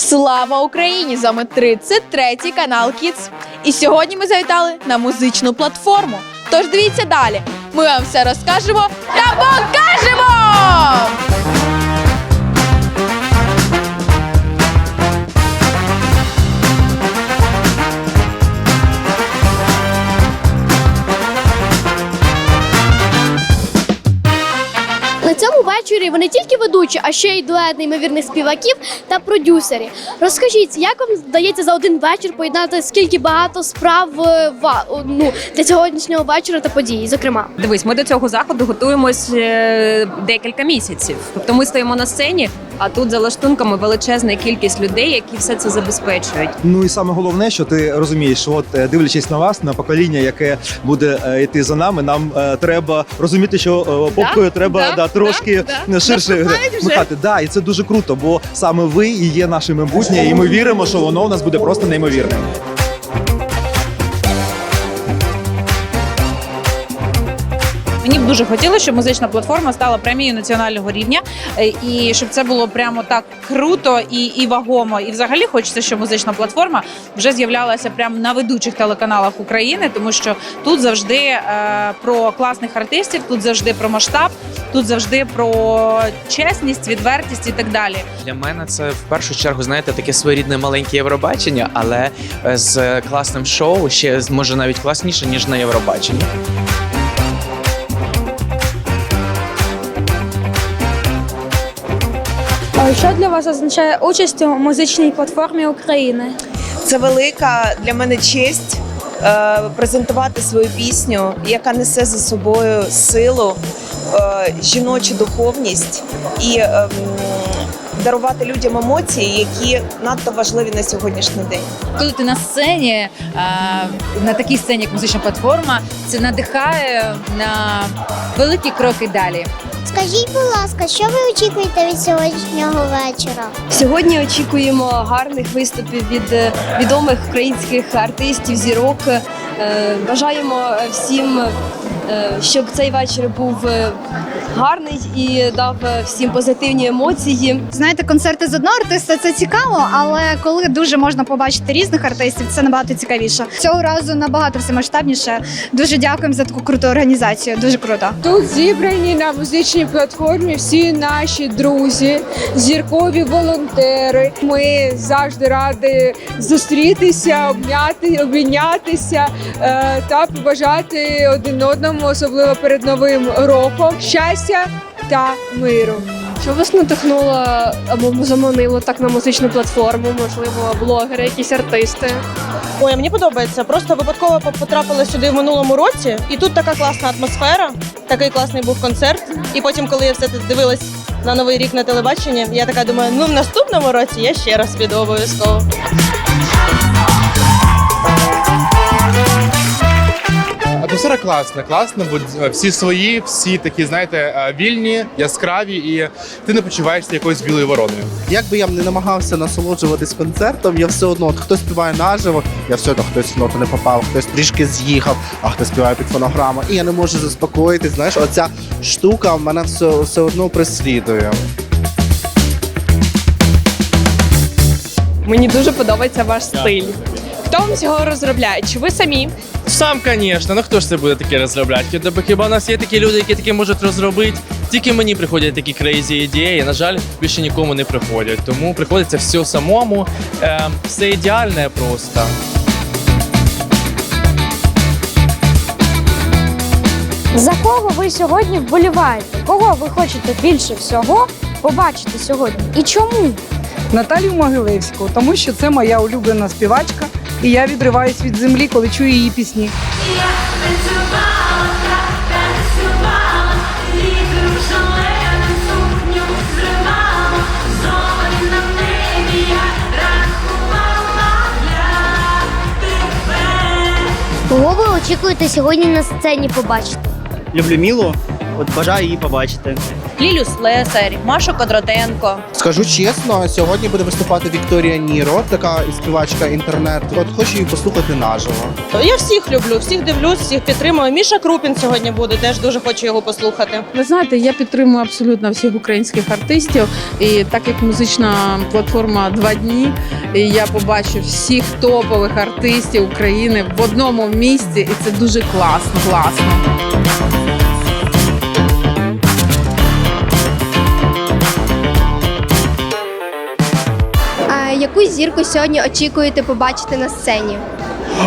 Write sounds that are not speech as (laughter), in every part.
Слава Україні! З вами 33 канал Kids. І сьогодні ми завітали на музичну платформу. Тож дивіться далі. Ми вам все розкажемо та покажемо! Цьому вечорі ви не тільки ведучі, а ще й дует неймовірних співаків та продюсерів. Розкажіть, як вам вдається за один вечір поєднати скільки багато справ е, ну, для сьогоднішнього вечора та події? зокрема? Дивись, ми до цього заходу готуємось е, декілька місяців. Тобто ми стоїмо на сцені, а тут за лаштунками величезна кількість людей, які все це забезпечують. Ну і саме головне, що ти розумієш, що от е, дивлячись на вас, на покоління, яке буде е, йти за нами, нам е, треба розуміти, що е, попкою треба Да, да, трошки да. ширше Наступають вже. махати. Да, і це дуже круто, бо саме ви і є наше майбутнє, і ми віримо, що воно у нас буде просто неймовірним. Мені б дуже хотілося, щоб музична платформа стала премією національного рівня, е, і щоб це було прямо так круто і, і вагомо. І взагалі хочеться, щоб музична платформа вже з'являлася прямо на ведучих телеканалах України, тому що тут завжди е, про класних артистів, тут завжди про масштаб, тут завжди про чесність, відвертість і так далі. Для мене це в першу чергу, знаєте, таке своєрідне маленьке Євробачення, але е, з класним шоу ще може навіть класніше, ніж на Євробаченні. Що для вас означає участь у музичній платформі України? Це велика для мене честь е, презентувати свою пісню, яка несе за собою силу, е, жіночу духовність і е, дарувати людям емоції, які надто важливі на сьогоднішній день. коли ти на сцені, а, на такій сцені, як музична платформа, це надихає на великі кроки далі. Скажіть, будь ласка, що ви очікуєте від сьогоднішнього вечора? Сьогодні очікуємо гарних виступів від е, відомих українських артистів, зірок. Е, Бажаємо всім, е, щоб цей вечір був гарний і дав е, всім позитивні емоції. Знаєте, концерти з одного артиста це цікаво, але коли дуже можна побачити різних артистів, це набагато цікавіше. Цього разу набагато все масштабніше. Дуже дякуємо за таку круту організацію. Дуже круто. Тут зібрані на музичній платформі всі наші друзі, зіркові волонтери. Ми завжди раді зустрітися, обняти, обійнятися е, та побажати один одному, особливо перед новим роком, щастя та миру. Що вас надихнуло або заманило так на музичну платформу? Можливо, блогери, якісь артисти? Ой, мені подобається. Просто випадково потрапила сюди в минулому році, і тут така класна атмосфера, такий класний був концерт. І потім, коли я все це дивилась на новий рік на телебаченні, я така думаю, ну в наступному році я ще раз піду обов'язково. Атмосфера класна, класна, бо всі свої, всі такі, знаєте, е, вільні, яскраві, і ти не почуваєшся якоюсь білою вороною. Як би я не намагався насолоджуватись концертом, я все одно, от хто співає наживо, я все одно хтось в ноту не попав, хтось трішки з'їхав, а хтось співає під фонограму. І я не можу заспокоїтись. Знаєш, оця штука мене все, все одно преслідує. Мені дуже подобається ваш стиль. Хто вам цього розробляє? Чи ви самі? Сам, звісно, ну хто ж це буде таке розробляти? Тобто хіба у нас є такі люди, які таке можуть розробити? Тільки мені приходять такі крейзі ідеї. На жаль, більше нікому не приходять. Тому приходиться все самому. Е, все ідеальне просто. За кого ви сьогодні вболіваєте? Кого ви хочете більше всього побачити сьогодні? І чому? Наталію Могилевську, тому що це моя улюблена співачка, і я відриваюсь від землі, коли чую її пісні. Кого ви очікуєте сьогодні на сцені побачити? Люблю Мілу, от бажаю її побачити. Лілю Слесарь, Машу Кодротенко. Скажу чесно, сьогодні буде виступати Вікторія Ніро, така і співачка інтернет. От хочу її послухати наживо. Я всіх люблю, всіх дивлюсь, всіх підтримую. Міша Крупін сьогодні буде, теж дуже хочу його послухати. Ви знаєте, я підтримую абсолютно всіх українських артистів. І так як музична платформа два дні, і я побачу всіх топових артистів України в одному місці, і це дуже класно, класно. Яку зірку сьогодні очікуєте побачити на сцені?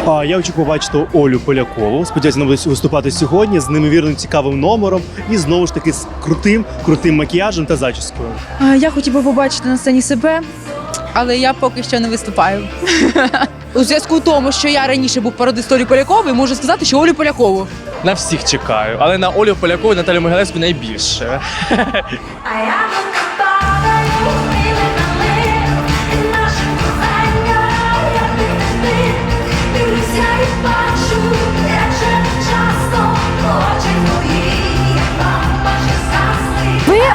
А я очікую побачити Олю Полякову. Сподіваюся, вона буде виступати сьогодні з неймовірно цікавим номером і знову ж таки з крутим, крутим макіяжем та зачіскою. Я хотів би побачити на сцені себе, але я поки що не виступаю. (laughs) У зв'язку з тому, що я раніше був пародист Олі Полякової, можу сказати, що Олю Полякову. На всіх чекаю, але на Олю Полякову і Наталю Могилевську найбільше. (laughs)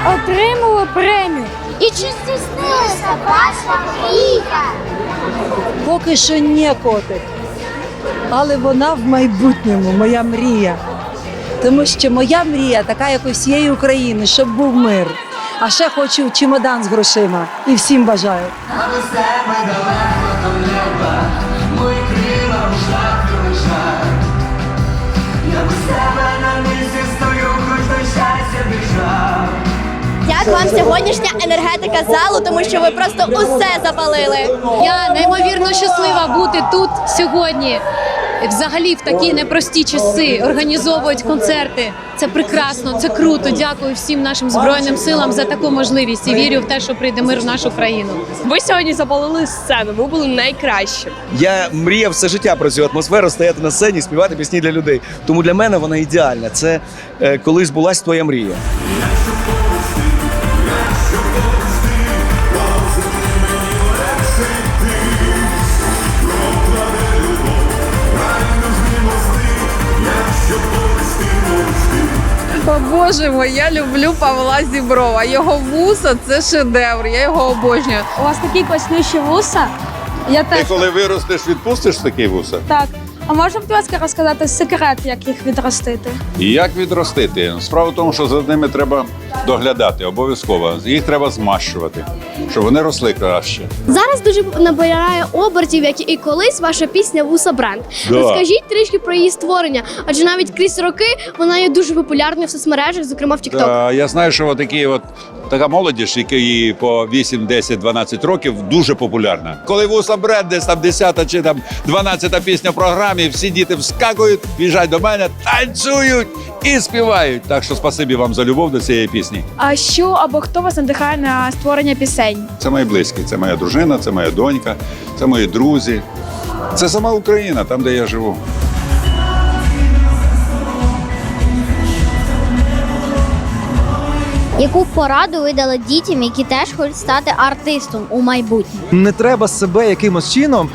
отримали премію. І чи здійснилася ваша мрія? Поки що не котик. Але вона в майбутньому, моя мрія. Тому що моя мрія така, як у всієї України, щоб був мир. А ще хочу чемодан з грошима. І всім бажаю. Як вам сьогоднішня енергетика залу, тому що ви просто усе запалили? Я неймовірно щаслива бути тут сьогодні. Взагалі в такі непрості часи організовують концерти. Це прекрасно, це круто. Дякую всім нашим збройним силам за таку можливість і вірю в те, що прийде мир в нашу країну. Ви сьогодні запалили сцену, ви були найкращим. Я мріяв все життя про цю атмосферу, стояти на сцені, співати пісні для людей. Тому для мене вона ідеальна. Це е, коли збулась твоя мрія. Боже мой, я люблю Павла Зіброва. Його вуса це шедевр. Я його обожнюю. У вас такі класніші вуса. Я Ти коли виростеш, відпустиш такі вуса? так. А можна, будь ласка, розказати секрет, як їх відростити? І як відростити? Справа в тому, що за ними треба доглядати обов'язково. Їх треба змащувати, щоб вони росли краще. Зараз дуже набирає обертів, як і колись ваша пісня Вуса Бренд. Да. Розкажіть трішки про її створення, адже навіть крізь роки вона є дуже популярною в соцмережах, зокрема в TikTok. Та, я знаю, що такі от така молодіж, які по 8, 10, 12 років, дуже популярна. Коли вуса бренд, десь там 10 чи там 12 пісня в програмі, всі діти вскакують, біжать до мене, танцюють і співають. Так що спасибі вам за любов до цієї пісні. А що або хто вас надихає на створення пісень? Це мої близькі, це моя дружина, це моя донька, це мої друзі. Це сама Україна, там, де я живу. Яку пораду ви дали дітям, які теж хочуть стати артистом у майбутньому? Не треба себе якимось чином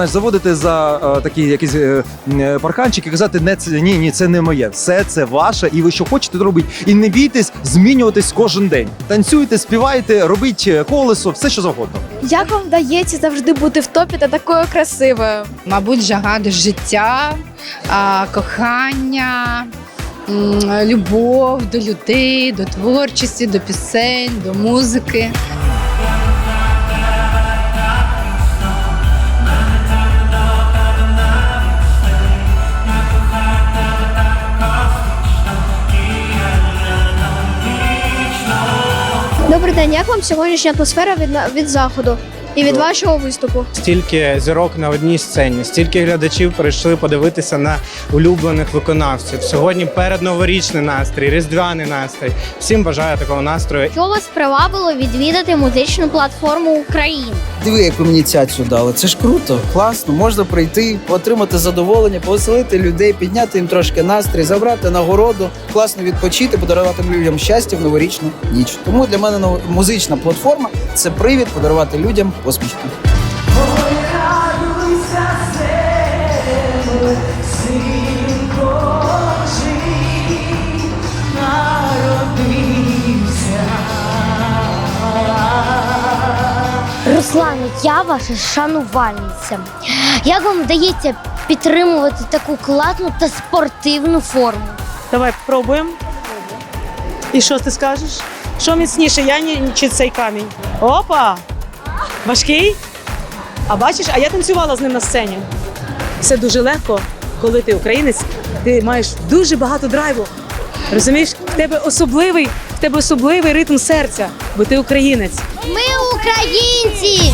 е, заводити за е, такі якісь е, е, парканчики казати, не це ні, ні, це не моє. Все це ваше, і ви що хочете, то робіть. І не бійтесь змінюватись кожен день. Танцюйте, співайте, робіть е, колесо, все що завгодно. Як вам вдається завжди бути в топі та такою красивою? Мабуть, жага до життя, а, кохання, любов до людей, до творчості, до пісень, до музики. Добрий день, як вам сьогоднішня атмосфера від, від заходу і від вашого виступу? Стільки зірок на одній сцені, стільки глядачів прийшли подивитися на улюблених виконавців. Сьогодні передноворічний настрій, різдвяний настрій. Всім бажаю такого настрою. Що вас привабило відвідати музичну платформу України? Диви, як ви мені цяцю дали. Це ж круто, класно. Можна прийти, отримати задоволення, повеселити людей, підняти їм трошки настрій, забрати нагороду, класно відпочити, подарувати людям щастя в новорічну ніч. Тому для мене музична платформа це привід подарувати людям посмішку. Руслане, я ваша шанувальниця. Як вам вдається підтримувати таку класну та спортивну форму? Давай пробуємо. І що ти скажеш? Що міцніше, я чи цей камінь? Опа! Важкий? А бачиш, а я танцювала з ним на сцені. Все дуже легко, коли ти українець, ти маєш дуже багато драйву. Розумієш, в тебе особливий, в тебе особливий ритм серця, бо ти українець. Ми українці!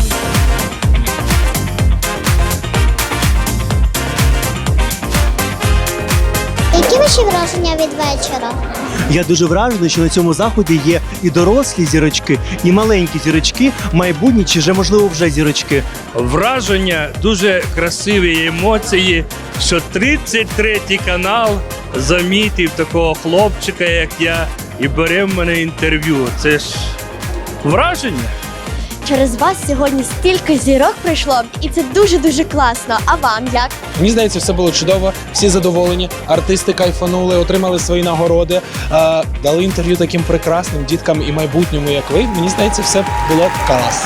Які ваші враження від вечора? Я дуже вражений, що на цьому заході є і дорослі зірочки, і маленькі зірочки, майбутні чи вже можливо вже зірочки. Враження, дуже красиві емоції, що 33 канал замітив такого хлопчика, як я, і бере в мене інтерв'ю. Це ж враження. Через вас сьогодні стільки зірок прийшло, і це дуже дуже класно. А вам як? Мені здається, все було чудово, всі задоволені, артисти кайфанули, отримали свої нагороди, дали інтерв'ю таким прекрасним діткам і майбутньому, як ви. Мені здається, все було клас.